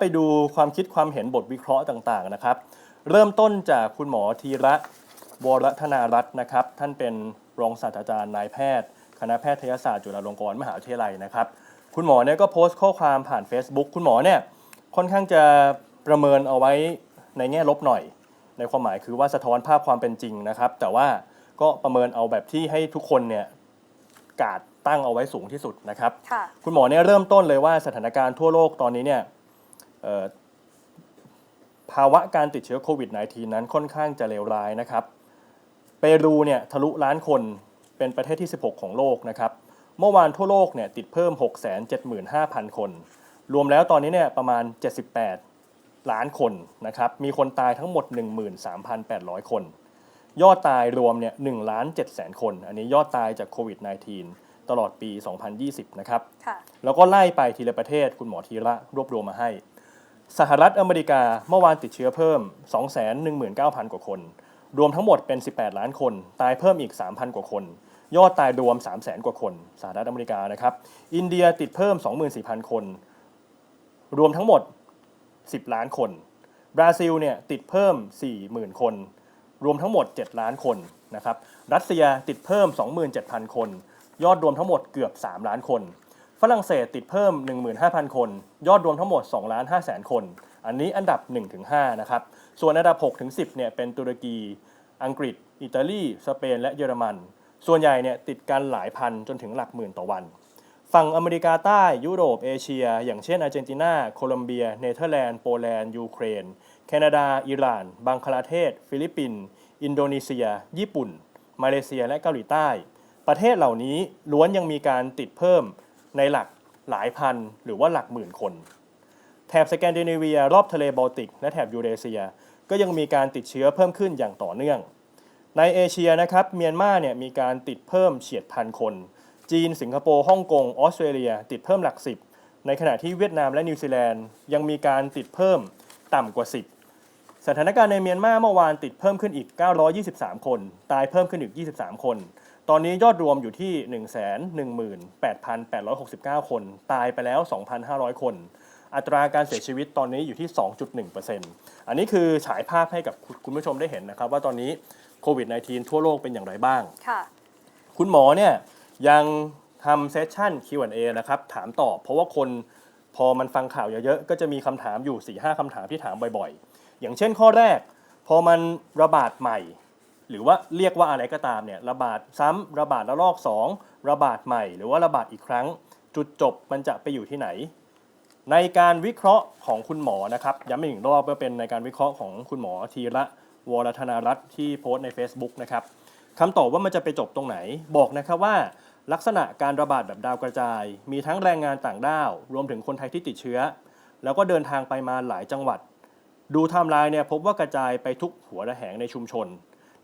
ไปดูความคิดความเห็นบทวิเคราะห์ต่างๆนะครับ เริ่มต้นจากคุณหมอธีระวรธนารัตน์นะครับ ท่านเป็นรองศาสตราจารย์นายแพทย์ คณะแพทยศาสตร์จุฬาลงกรณ์มหาวิทยาลัยนะครับ คุณหมอเนี่ยก็โพสต์ข้อความผ่าน Facebook คุณหมอเนี่ยค่อนข้างจะประเมินเอาไว้ในแง่ลบหน่อย ในความหมายคือว่าสะท้อนภาพความเป็นจริงนะครับ แต่ว่าก็ประเมินเอาแบบที่ให้ทุกคนเนี่ยกาดตั้งเอาไว้สูงที่สุดนะครับค่ะคุณหมอเนี่ยเริ่มต้นเลยว่าสถานการณ์ทั่วโลกตอนนี้เนี่ยเอ่อ ภาวะการติดเชื้อโควิด -19 นั้นค่อนข้างจะเลวร้ายนะครับ เปรูเนี่ยทะลุล้านคนเป็นประเทศที่ 16 ของโลกนะครับ เมื่อวานทั่วโลกเนี่ยติดเพิ่ม 675,000 คน รวมแล้วตอนนี้เนี่ยประมาณ 78 ล้านคนนะครับ มีคนตายทั้งหมด 13,800 คน ยอดตายรวมเนี่ย1ล้าน7แสนคน อันนี้ยอดตายจากโควิด -19 ตลอดปี 2020 นะครับค่ะแล้วก็ไล่ไปทีละประเทศคุณหมอธีระรวบรวมมาให้ สหรัฐอเมริกาเมื่อวานติดเชื้อเพิ่ม 219,000 กว่าคน รวมทั้งหมดเป็น 18 ล้านคน ตายเพิ่มอีก 3,000 กว่าคน ยอดตายรวม 300,000 กว่าคน สหรัฐอเมริกานะครับ อินเดียติดเพิ่ม 24,000 คน รวมทั้งหมด 10 ล้านคน บราซิลเนี่ยติดเพิ่ม 40,000 คน รวมทั้งหมด 7 ล้านคนนะครับ รัสเซียติดเพิ่ม 27,000 คน ยอดรวมทั้งหมดเกือบ 3 ล้านคน ฝรั่งเศสติดเพิ่ม 15,000 คน ยอดรวมทั้งหมด2ล้าน5แสนคน อันนี้อันดับ 1-5 นะครับ ส่วนอันดับ 6-10 เนี่ยเป็นตุรกี อังกฤษ อิตาลี สเปน และเยอรมัน ส่วนใหญ่เนี่ยติดกันหลายพันจนถึงหลักหมื่นต่อวัน ฝั่งอเมริกาใต้ ยุโรป เอเชีย อย่างเช่นอาร์เจนตินา โคลอมเบีย เนเธอร์แลนด์ โปแลนด์ ยูเครน แคนาดา อิหร่าน บังคลาเทศ ฟิลิปปินส์ อินโดนีเซีย ญี่ปุ่น มาเลเซีย และเกาหลีใต้ ประเทศเหล่านี้ล้วนยังมีการติดเพิ่ม ในหลักหลายพันหรือว่าหลักหมื่นคน แถบสแกนดิเนเวีย รอบทะเลบอลติก และแถบยูเรเซีย ก็ยังมีการติดเชื้อเพิ่มขึ้นอย่างต่อเนื่อง ในเอเชียนะครับเมียนมาเนี่ยมีการติดเพิ่มเฉียดพันคน จีน สิงคโปร์ฮ่องกงออสเตรเลีย ติดเพิ่มหลักสิบในขณะที่เวียดนามและนิวซีแลนด์ยังมีการติดเพิ่มต่ำกว่า 10 สถานการณ์ในเมียนมาเมื่อวานติดเพิ่มขึ้นอีก 923 คน ตายเพิ่มขึ้นอีก 23 คน ตอนนี้ยอดรวมอยู่ที่ 118,869 คน ตายไปแล้ว 2,500 คน อัตราการเสียชีวิตตอนนี้อยู่ที่ 2.1%อันนี้คือฉายภาพให้กับคุณผู้ชมได้เห็นนะครับ ว่าตอนนี้โควิด -19 ทั่วโลกเป็นอย่างไรบ้าง ค่ะ คุณหมอเนี่ยยังทำเซสชั่น Q&A นะครับ ถามตอบ เพราะว่าคนพอมันฟังข่าวเยอะๆ ก็จะมีคำถามอยู่ 4-5คำถามที่ถามบ่อยๆ อย่างเช่นข้อแรก พอมันระบาดใหม่ หรือว่าเรียกว่าอะไรก็ตามเนี่ยระบาดซ้ำระบาดระลอก 2 ระบาดใหม่ หรือว่าระบาดอีกครั้ง จุดจบมันจะไปอยู่ที่ไหน ในการวิเคราะห์ของคุณหมอนะครับย้ำอีกหนึ่งรอบว่าเป็นในการวิเคราะห์ของคุณหมอธีระวรธนารัตน์ที่โพสต์ใน Facebook นะครับคำตอบว่ามันจะไปจบตรงไหนบอกนะครับว่า ลักษณะการระบาดแบบดาวกระจาย มีทั้งแรงงานต่างด้าว รวมถึงคนไทยที่ติดเชื้อ แล้วก็เดินทางไปมาหลายจังหวัด ดูไทม์ไลน์เนี่ยพบว่ากระจายไปทุกหัวระแหงในชุมชน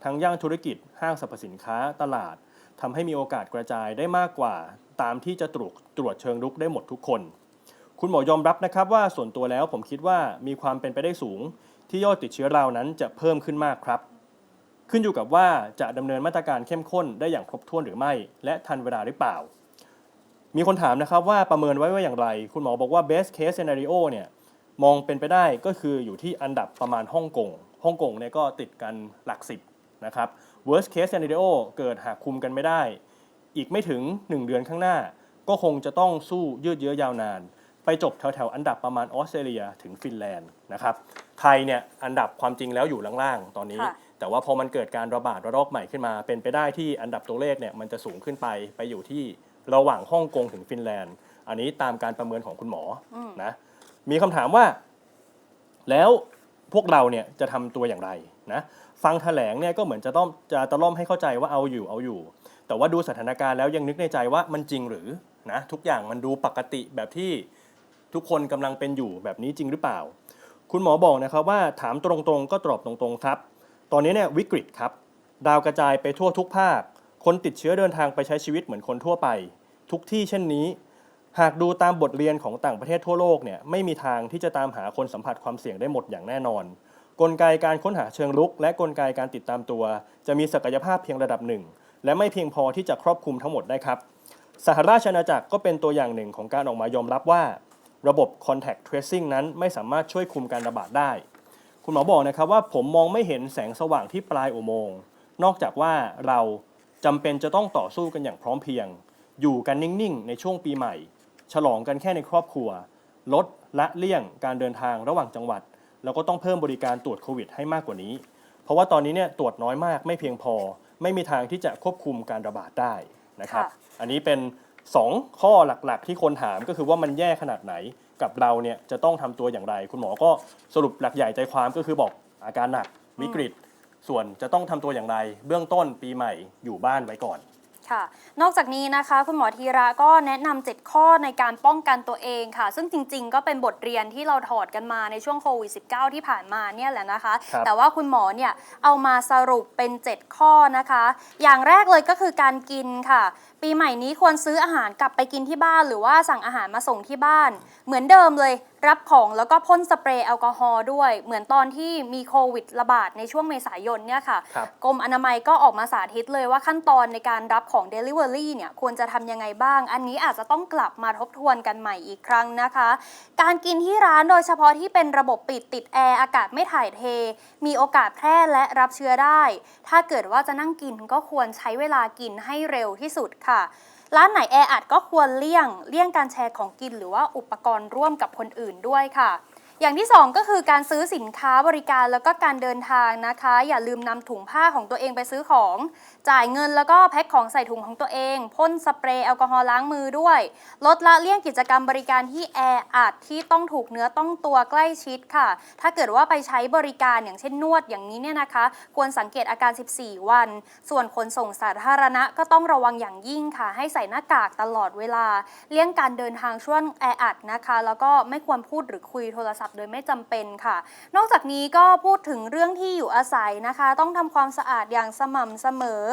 ทั้งย่านธุรกิจ ห้างสรรพสินค้า ตลาดทำให้มีโอกาสกระจายได้มากกว่า ตามที่จะตรวจตรวจเชิงรุกได้หมดทุกคน คุณหมอยอมรับนะครับว่าส่วนตัวแล้วผมคิดว่ามีความเป็นไปได้สูง ที่ยอดติดเชื้อเรานั้นจะเพิ่มขึ้นมากครับ ขึ้นอยู่กับว่าจะดำเนินมาตรการเข้มข้นได้อย่างครบถ้วนหรือไม่ และทันเวลาหรือเปล่า มีคนถามนะครับว่าประเมินไว้ว่าอย่างไร คุณหมอบอกว่า best case scenario เนี่ยมองเป็นไปได้ก็คืออยู่ที่อันดับประมาณฮ่องกงฮ่องกงเนี่ยก็ติดกันหลักสิบ นะครับ worst case scenario เกิดหากคุมกันไม่ได้ อีกไม่ถึง 1 เดือนข้างหน้า ก็คงจะต้องสู้ยืดเยื้อยาวนาน ไปจบแถวๆอันดับประมาณออสเตรเลียถึงฟินแลนด์นะครับไทยเนี่ยอันดับความจริงแล้วอยู่ล่างๆตอนนี้ค่ะแต่ว่าพอมันเกิดการระบาดระลอกใหม่ขึ้นมา เป็นไปได้ที่อันดับตัวเลขเนี่ยมันจะสูงขึ้นไปไปอยู่ที่ระหว่างฮ่องกงถึงฟินแลนด์ อันนี้ตามการประเมินของคุณหมออมนะมีคำถามว่า แล้วพวกเราเนี่ยจะทำตัวอย่างไรนะ ฟังแถลงเนี่ยก็เหมือนจะต้องจะตะล่อมให้เข้าใจว่าเอาอยู่เอาอยู่ แต่ว่าดูสถานการณ์แล้วยังนึกในใจว่ามันจริงหรือนะทุกอย่างมันดูปกติแบบที่ทุกคนกำลังเป็นอยู่แบบนี้จริงหรือเปล่า คุณหมอบอกนะครับว่าถามตรงๆ ก็ตอบตรงๆครับ ตอนนี้เนี่ยวิกฤตครับ ดาวกระจายไปทั่วทุกภาค คนติดเชื้อเดินทางไปใช้ชีวิตเหมือนคนทั่วไป ทุกที่เช่นนี้ หากดูตามบทเรียนของต่างประเทศทั่วโลกเนี่ยไม่มีทางที่จะตามหาคนสัมผัสความเสี่ยงได้หมดอย่างแน่นอน กลไกการค้นหาเชิงรุก และกลไกการติดตามตัว จะมีศักยภาพเพียงระดับหนึ่ง และไม่เพียงพอที่จะครอบคลุมทั้งหมดได้ครับสหราชอาณาจักรก็เป็นตัวอย่างหนึ่งของการออกมายอมรับว่า ระบบ contact tracing นั้นไม่สามารถช่วยคุมการระบาดได้ คุณหมอบอกนะครับว่าผมมองไม่เห็นแสงสว่างที่ปลายอุโมงค์นอกจากว่าเราจำเป็นจะต้องต่อสู้กันอย่างพร้อมเพรียง อยู่กันนิ่งๆ ในช่วงปีใหม่ ฉลองกันแค่ในครอบครัว ลดละเลี่ยงการเดินทางระหว่างจังหวัด แล้วก็ต้องเพิ่มบริการตรวจโควิดให้มากกว่านี้ เพราะว่าตอนนี้เนี่ยตรวจน้อยมากไม่เพียงพอ ไม่มีทางที่จะควบคุมการระบาดได้นะครับค่ะอันนี้เป็น 2 ข้อหลักๆ ที่คนถามก็คือว่ามันแย่ขนาดไหนกับเราเนี่ยจะต้องทำตัวอย่างไร คุณหมอก็สรุปหลักใหญ่ใจความก็คือบอกอาการหนักวิกฤต ส่วนจะต้องทำตัวอย่างไร เบื้องต้นปีใหม่อยู่บ้านไว้ก่อน ค่ะ นอกจากนี้นะคะ คุณหมอธีระก็แนะนำ7ข้อในการป้องกันตัวเองค่ะ ซึ่งจริง ๆ ก็เป็นบทเรียนที่เราถอดกันมาในช่วงโควิด -19 ที่ผ่านมาเนี่ยแหละนะคะ ครับ แต่ว่าคุณหมอเนี่ยเอามาสรุปเป็น 7 ข้อนะคะ อย่างแรกเลยก็คือการกินค่ะ ปีใหม่นี้ควรซื้ออาหารกลับไปกินที่บ้าน หรือว่าสั่งอาหารมาส่งที่บ้าน เหมือนเดิมเลย รับของแล้วก็พ่นสเปรย์แอลกอฮอล์ด้วย เหมือนตอนที่มีโควิดระบาดในช่วงเมษายนเนี่ยค่ะ ครับกรมอนามัยก็ออกมาสาธิตเลยว่าขั้นตอนในการรับของ Delivery เนี่ยควรจะทำยังไงบ้าง อันนี้อาจจะต้องกลับมาทบทวนกันใหม่อีกครั้งนะคะ การกินที่ร้านโดยเฉพาะที่เป็นระบบปิดติดแอร์อากาศไม่ถ่ายเท มีโอกาสแพร่และรับเชื้อได้ ถ้าเกิดว่าจะนั่งกินก็ควรใช้เวลากินให้เร็วที่สุดค่ะ ร้านไหนแออัดก็ควรเลี่ยง เลี่ยงการแชร์ของกินหรือว่าอุปกรณ์ร่วมกับคนอื่นด้วยค่ะ อย่างที่ 2 ก็คือการซื้อสินค้าบริการแล้วก็การเดินทางนะคะ อย่าลืมนำถุงผ้าของตัวเองไปซื้อของ จ่ายเงินแล้วก็แพ็คของใส่ถุงของตัวเองพ่นสเปรย์แอลกอฮอล์ล้างมือด้วย ลดละเลี่ยงกิจกรรมบริการที่แออัดที่ต้องถูกเนื้อต้องตัวใกล้ชิดค่ะ ถ้าเกิดว่าไปใช้บริการอย่างเช่นนวดอย่างนี้เนี่ยนะคะ ควรสังเกตอาการ 14 วัน ส่วนขนส่งสาธารณะก็ต้องระวังอย่างยิ่งค่ะ ให้ใส่หน้ากากตลอดเวลา เลี่ยงการเดินทางช่วงแออัดนะคะ แล้วก็ไม่ควรพูดหรือคุยโทรศัพท์โดยไม่จำเป็นค่ะ นอกจากนี้ก็พูดถึงเรื่องที่อยู่อาศัยนะคะ ต้องทำความสะอาดอย่างสม่ำเสมอ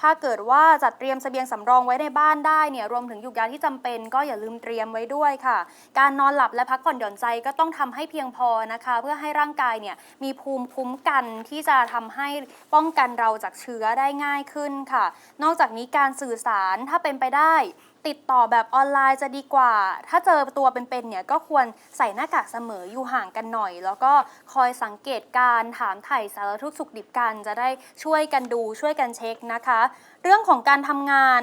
ถ้าเกิดว่าจัดเตรียมเสบียงสำรองไว้ในบ้านได้เนี่ยรวมถึงยุกยาที่จำเป็นก็อย่าลืมเตรียมไว้ด้วยค่ะ การนอนหลับและพักผ่อนหย่อนใจก็ต้องทำให้เพียงพอนะคะ เพื่อให้ร่างกายเนี่ยมีภูมิคุ้มกันที่จะทำให้ป้องกันเราจากเชื้อได้ง่ายขึ้นค่ะ นอกจากนี้การสื่อสารถ้าเป็นไปได้ ติดต่อแบบออนไลน์จะดีกว่า ถ้าเจอตัวเป็นๆเนี่ยก็ควรใส่หน้ากากเสมออยู่ห่างกันหน่อย แล้วก็คอยสังเกตการถามไถ่สารทุกข์สุขดิบกัน จะได้ช่วยกันดูช่วยกันเช็คนะคะ เรื่องของการทำงาน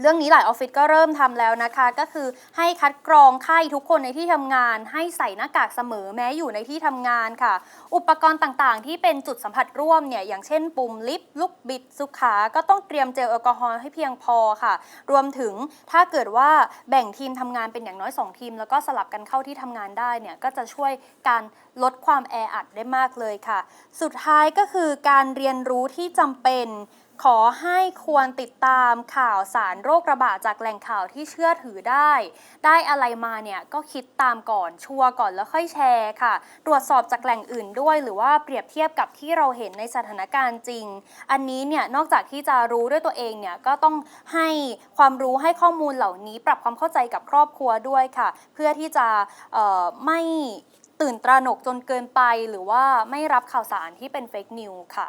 เรื่องนี้หลายออฟฟิศก็เริ่มทำแล้วนะคะ ก็คือให้คัดกรองไข้ทุกคนในที่ทำงาน ให้ใส่หน้ากากเสมอแม้อยู่ในที่ทำงานค่ะ อุปกรณ์ต่างๆ ที่เป็นจุดสัมผัสร่วมเนี่ยอย่างเช่น ปุ่มลิฟต์ลูกบิดสุขา ก็ต้องเตรียมเจลแอลกอฮอล์ให้เพียงพอค่ะ รวมถึงถ้าเกิดว่าแบ่งทีมทำงานเป็นอย่างน้อย 2 ทีม แล้วก็สลับกันเข้าที่ทำงานได้เนี่ยก็จะช่วยการลดความแออัดได้มากเลยค่ะ สุดท้ายก็คือการเรียนรู้ที่จำเป็น ขอให้ควรติดตามข่าวสารโรคระบาดจากแหล่งข่าวที่เชื่อถือได้ ได้อะไรมาเนี่ยก็คิดตามก่อนชัวร์ก่อนแล้วค่อยแชร์ค่ะ ตรวจสอบจากแหล่งอื่นด้วย หรือว่าเปรียบเทียบกับที่เราเห็นในสถานการณ์จริง อันนี้เนี่ยนอกจากที่จะรู้ด้วยตัวเองเนี่ยก็ต้องให้ความรู้ให้ข้อมูลเหล่านี้ ปรับความเข้าใจกับครอบครัวด้วยค่ะ เพื่อที่จะไม่ตื่นตระหนกจนเกินไป หรือว่าไม่รับข่าวสารที่เป็นเฟกนิวค่ะ